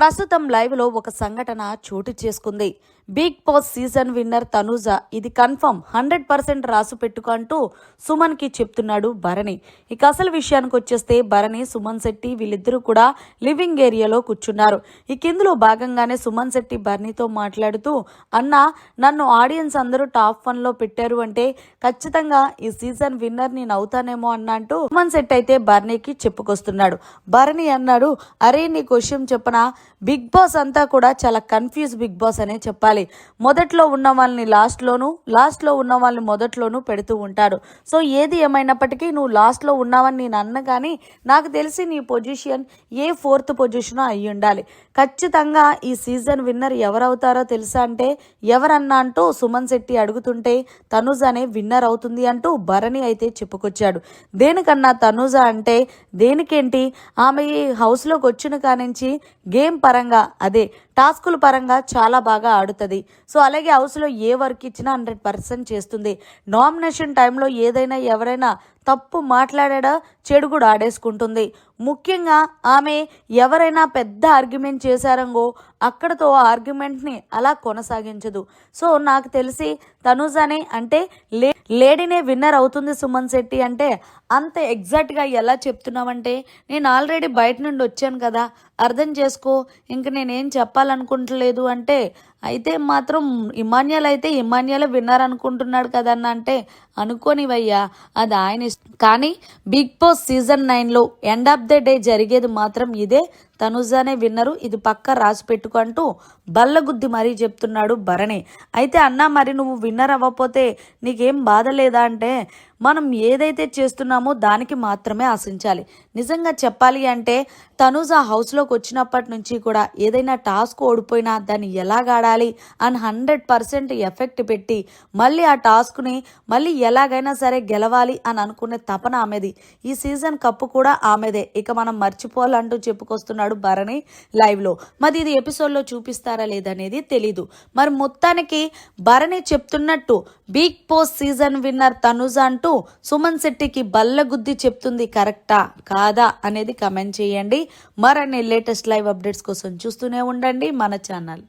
ప్రస్తుతం లైవ్లో ఒక సంఘటన చోటు చేసుకుంది. Bigg Boss season winner Tanuja ఇది కన్ఫర్మ్ హండ్రెడ్ పర్సెంట్ రాసు పెట్టుకుంటూ సుమన్కి చెప్తున్నాడు భరణి. ఇక అసలు విషయానికి వచ్చేస్తే భరణి సుమన్ శెట్టి వీళ్ళిద్దరూ కూడా లివింగ్ ఏరియాలో కూర్చున్నారు. ఇక ఇందులో భాగంగానే సుమన్ శెట్టి భరణితో మాట్లాడుతూ అన్న నన్ను ఆడియన్స్ అందరూ టాప్ వన్లో పెట్టారు అంటే ఖచ్చితంగా ఈ సీజన్ విన్నర్ నేను అవుతానేమో అన్న అంటూ సుమన్ శెట్టి అయితే భరణికి చెప్పుకొస్తున్నాడు. భరణి అన్నాడు అరే నీ క్వశ్చన్ చెప్పనా? బిగ్ బాస్ అంతా కూడా చాలా కన్ఫ్యూజ్ బిగ్ బాస్ అనే చెప్పాలి. మొదట్లో ఉన్న వాళ్ళని లాస్ట్లోనూ లాస్ట్లో ఉన్న వాళ్ళని మొదట్లోనూ పెడుతూ ఉంటారు. సో ఏది ఏమైనప్పటికీ నువ్వు లాస్ట్లో ఉన్నావని నేను అన్న కానీ నాకు తెలిసి నీ పొజిషన్ ఏ ఫోర్త్ పొజిషన్ అయి ఉండాలి. ఖచ్చితంగా ఈ సీజన్ విన్నర్ ఎవరవుతారో తెలుసా అంటే ఎవరన్నా అంటూ సుమన్ శెట్టి అడుగుతుంటే తనుజ అనే విన్నర్ అవుతుంది అంటూ భరణి అయితే చెప్పుకొచ్చాడు. దేనికన్నా తనుజ అంటే దేనికేంటి? ఆమె ఈ హౌస్లోకి వచ్చిన కానించి గేమ్ పరంగా అదే టాస్కుల పరంగా చాలా బాగా ఆడుతుంది. సో అలాగే హౌస్లో ఏ వర్క్ ఇచ్చినా హండ్రెడ్ పర్సెంట్ చేస్తుంది. నామినేషన్ టైంలో ఏదైనా ఎవరైనా తప్పు మాట్లాడా చెడు కూడా ఆడేసుకుంటుంది. ముఖ్యంగా ఆమె ఎవరైనా పెద్ద ఆర్గ్యుమెంట్ చేశారంగో అక్కడతో ఆ ఆర్గ్యుమెంట్ని అలా కొనసాగించదు. సో నాకు తెలిసి తనుజానే అంటే లే లేడీనే విన్నర్ అవుతుంది సుమన్ శెట్టి అంటే అంత ఎగ్జాక్ట్గా ఎలా చెప్తున్నామంటే నేను ఆల్రెడీ బయట నుండి వచ్చాను కదా అర్థం చేసుకో ఇంక నేనేం చెప్పాలనుకుంటలేదు అంటే అయితే మాత్రం ఇమాన్యాల్ అయితే ఇమాన్యాల్ విన్నర్ అనుకుంటున్నాడు కదన్న అంటే అనుకోనివయ్యా అది ఆయన ఇష్టం కానీ బిగ్ బాస్ సీజన్ నైన్లో ఎండ్ ఆఫ్ ద డే జరిగేది మాత్రం ఇదే. తనుజానే విన్నరు ఇది పక్క రాసి పెట్టుకుంటూ బల్లగుద్ది మరీ చెప్తున్నాడు భరణి. అయితే అన్నా మరి నువ్వు విన్నర్ అవ్వకపోతే నీకేం బాధ లేదా అంటే మనం ఏదైతే చేస్తున్నామో దానికి మాత్రమే ఆశించాలి. నిజంగా చెప్పాలి అంటే తనుజ హౌస్లోకి వచ్చినప్పటి నుంచి కూడా ఏదైనా టాస్క్ ఓడిపోయినా దాన్ని ఎలాగాడాలి అని హండ్రెడ్ పర్సెంట్ ఎఫెక్ట్ పెట్టి మళ్ళీ ఆ టాస్క్ని మళ్ళీ ఎలాగైనా సరే గెలవాలి అని అనుకునే తపన ఆమెది. ఈ సీజన్ కప్పు కూడా ఆమెదే. ఇక మనం మర్చిపోవాలంటూ చెప్పుకొస్తున్నాడు భరణి లైవ్లో మరి ఇది ఎపిసోడ్లో చూపిస్తారా లేదనేది తెలీదు. మరి మొత్తానికి భరణి చెప్తున్నట్టు Bigg Boss season winner Tanuja అంటూ సుమన్ శెట్టికి బల్లగుద్ది చెప్తుంది కరెక్టా కాదా అనేది కమెంట్ చేయండి. మరన్ని లేటెస్ట్ లైవ్ అప్డేట్స్ కోసం చూస్తూనే ఉండండి మన ఛానల్.